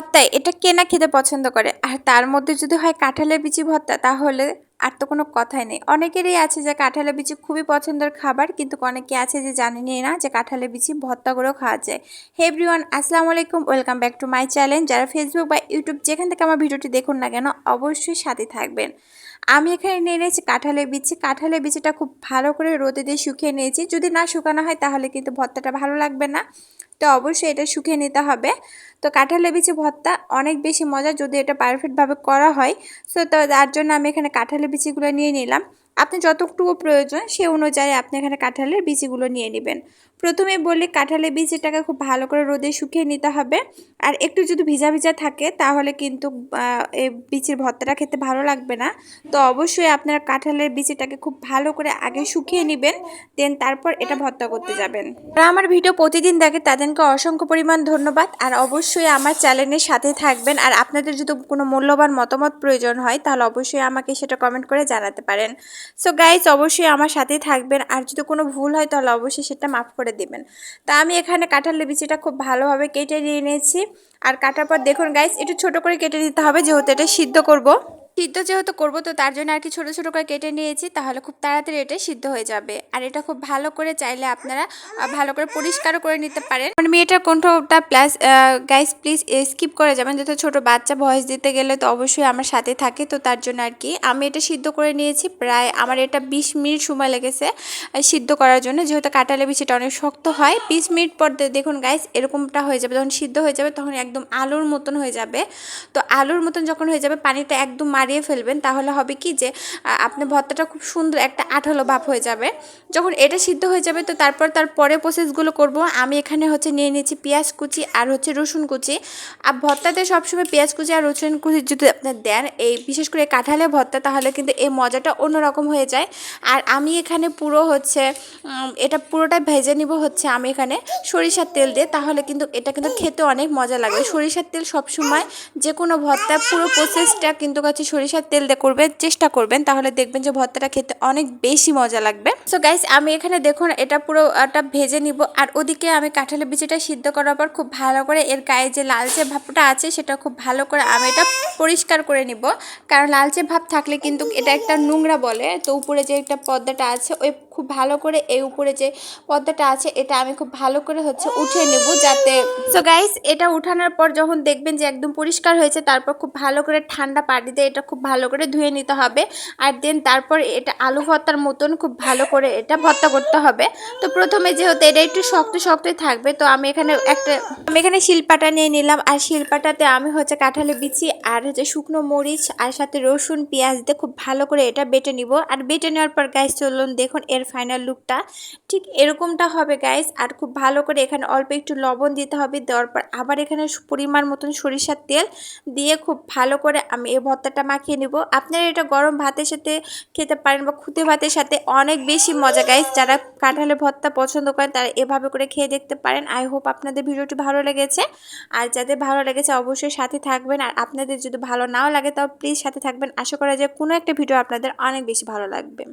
ভর্তা এটা কে না খেতে পছন্দ করে? আর তার মধ্যে যদি হয় কাঁঠালের বিচি ভর্তা, তাহলে আর তো কোনো কথাই নেই। অনেকেরই আছে যে কাঁঠালের বিচি খুবই পছন্দের খাবার, কিন্তু অনেকে আছে যে জানেনই না যে কাঁঠালের বিচি ভর্তা করেও খাওয়া যায়। হে এভরিওয়ান আসসালামু আলাইকুম, welcome back to my channel. যারা ফেসবুক বা ইউটিউব যেখান থেকে আমার ভিডিওটি দেখুন না কেন, অবশ্যই সাথে থাকবেন। আমি এখানে নিয়ে নিয়েছি কাঁঠালের বিচি। কাঁঠালের বিচিটা খুব ভালো করে রোদে দিয়ে শুকিয়ে নিয়েছি। যদি না শুকানো হয় তাহলে কিন্তু ভর্তাটা ভালো লাগবে না। তো অবশ্যই এটা শুকিয়ে নিতে হবে। তো কাঁঠালের বিচি ভর্তা অনেক বেশি মজা যদি এটা পারফেক্টভাবে করা হয়। সো তো, তার জন্য আমি এখানে কাঁঠালের বিচিগুলো নিয়ে নিলাম। আপনি যতটুকু প্রয়োজন সে অনুযায়ী আপনি এখানে কাঁঠালের বিচিগুলো নিয়ে নেবেন। প্রথমে বলি কাঁঠালের বীজটাকে খুব ভালো করে রোদে শুকিয়ে নিতে হবে। আর একটু যদি ভিজা ভিজা থাকে তাহলে কিন্তু এই বিচির ভর্তাটা খেতে ভালো লাগবে না। তো অবশ্যই আপনারা কাঁঠালের বিচিটাকে খুব ভালো করে আগে শুকিয়ে নেবেন, দেন তারপর এটা ভর্তা করতে যাবেন। আর আমার ভিডিও প্রতিদিন দেখে তাদেরকে অসংখ্য পরিমাণ ধন্যবাদ। আর অবশ্যই আমার চ্যানেলের সাথে থাকবেন। আর আপনাদের যদি কোনো মূল্যবান মতামত প্রয়োজন হয় তাহলে অবশ্যই আমাকে সেটা কমেন্ট করে জানাতে পারেন। সো গাইজ অবশ্যই আমার সাথেই থাকবেন। আর যদি কোনো ভুল হয়, তাহলে অবশ্যই সেটা মাফ করে দেবেন। তা আমি এখানে কাঁঠাল বিচিটা খুব ভালোভাবে কেটে নিয়ে নিয়েছি। আর কাটার পর দেখুন গাইজ একটু ছোট করে কেটে দিতে হবে, যেহেতু এটা সিদ্ধ করব। সিদ্ধ যেহেতু করব, তো তার জন্য আর কি ছোটো ছোটো করে কেটে নিয়েছি, তাহলে খুব তাড়াতাড়ি এটা সিদ্ধ হয়ে যাবে। আর এটা খুব ভালো করে চাইলে আপনারা ভালো করে পরিষ্কার করে নিতে পারেন। মানে মেয়েটার কণ্ঠটা প্লাস গাইস প্লিজ স্কিপ করে যাবেন, যেহেতু ছোটো বাচ্চা ভয়েস দিতে গেলে তো অবশ্যই আমার সাথে থাকে, তো তার জন্য আর কি। আমি এটা সিদ্ধ করে নিয়েছি, প্রায় আমার এটা বিশ মিনিট সময় লেগেছে সিদ্ধ করার জন্য। যেহেতু কাটালে বিচিটা অনেক শক্ত হয়, বিশ মিনিট পর দেখুন গাইস এরকমটা হয়ে যাবে, যখন সিদ্ধ হয়ে যাবে, তখন একদম আলুর মতন হয়ে যাবে। তো আলুর মতন যখন হয়ে যাবে, পানিটা একদম মারিয়ে ফেলবেন, তাহলে হবে কি যে আপনি ভর্তাটা খুব সুন্দর একটা আঠালো ভাব হয়ে যাবে। যখন এটা সিদ্ধ হয়ে যাবে, তো তারপর তার পরে প্রসেসগুলো করব। আমি এখানে হচ্ছে নিয়ে নিয়েছি পেঁয়াজ কুচি আর হচ্ছে রসুন কুচি। আর ভর্তাতে সবসময় পেঁয়াজ কুচি আর রসুন কুচি যদি আপনার দেন, এই বিশেষ করে কাঁঠালে ভর্তা, তাহলে কিন্তু এই মজাটা অন্যরকম হয়ে যায়। আর আমি এখানে পুরো হচ্ছে এটা পুরোটা ভেজে নিব হচ্ছে আমি এখানে সরিষার তেল দিয়ে, তাহলে কিন্তু এটা কিন্তু খেতে অনেক মজা লাগবে। সরিষার তেল সবসময় যে কোনো ভর্তা পুরো প্রসেসটা কিন্তু কাছে সরিষার তেল দিয়ে করবে, চেষ্টা করবেন, তাহলে দেখবেন যে ভর্তাটা খেতে অনেক বেশি মজা লাগবে। সো গাইস আমি এখানে দেখুন, এটা পুরো একটা ভেজে নিব, আর ওদিকে আমি কাঁঠালের বিচিটা সিদ্ধ করার পর খুব ভালো করে এর গায়ে যে লালচে ভাবটা আছে, সেটা খুব ভালো করে আমি এটা পরিষ্কার করে নিব। কারণ লালচে ভাব থাকলে কিন্তু এটা একটা নোংরা বলে, তো উপরে যে একটা পর্দাটা আছে, ওই খুব ভালো করে এই উপরে যে পর্দাটা আছে, এটা আমি খুব ভালো করে হচ্ছে উঠিয়ে নেব যাতে সো গাইস এটা উঠানোর পর যখন দেখবেন যে একদম পরিষ্কার হয়েছে, তারপর খুব ভালো করে ঠান্ডা পানি দিয়ে এটা খুব ভালো করে ধুয়ে নিতে হবে। আর দেন তারপর এটা আলু ভর্তার মতন খুব ভালো করে এটা ভর্তা করতে হবে। তো প্রথমে যেহেতু এটা একটু শক্ত শক্ত থাকবে, তো আমি এখানে একটা আমি এখানে শিলপাটা নিয়ে নিলাম। আর শিলপাটাতে আমি হচ্ছে কাঁঠালে বিচি আর হচ্ছে শুকনো মরিচ আর সাথে রসুন, পেঁয়াজ দিয়ে খুব ভালো করে এটা বেটে নিব। আর বেটে নেওয়ার পর গাইস চলুন দেখুন এর ফাইনাল লুকটা ঠিক এরকমটা হবে গাইস আর খুব ভালো করে এখানে অল্প একটু লবণ দিতে হবে। দেওয়ার পর আবার এখানে পরিমাণ মতন সরিষার তেল দিয়ে খুব ভালো করে আমি এই ভর্তাটা মাখিয়ে নিব। আপনারা এটা গরম ভাতের সাথে খেতে পারেন বা খুদে ভাতের সাথে অনেক বেশি মজা গাইস যারা কাঁঠালের ভর্তা পছন্দ করেন, তারা এভাবে করে খেয়ে দেখতে পারেন। আই হোপ আপনাদের ভিডিওটি ভালো লেগেছে। আর যাদের ভালো লেগেছে, অবশ্যই সাথে থাকবেন। আর আপনাদের যদি ভালো নাও লাগে তাও প্লিজ সাথে থাকবেন। আশা করা যায় কোনো একটা ভিডিও আপনাদের অনেক বেশি ভালো লাগবে।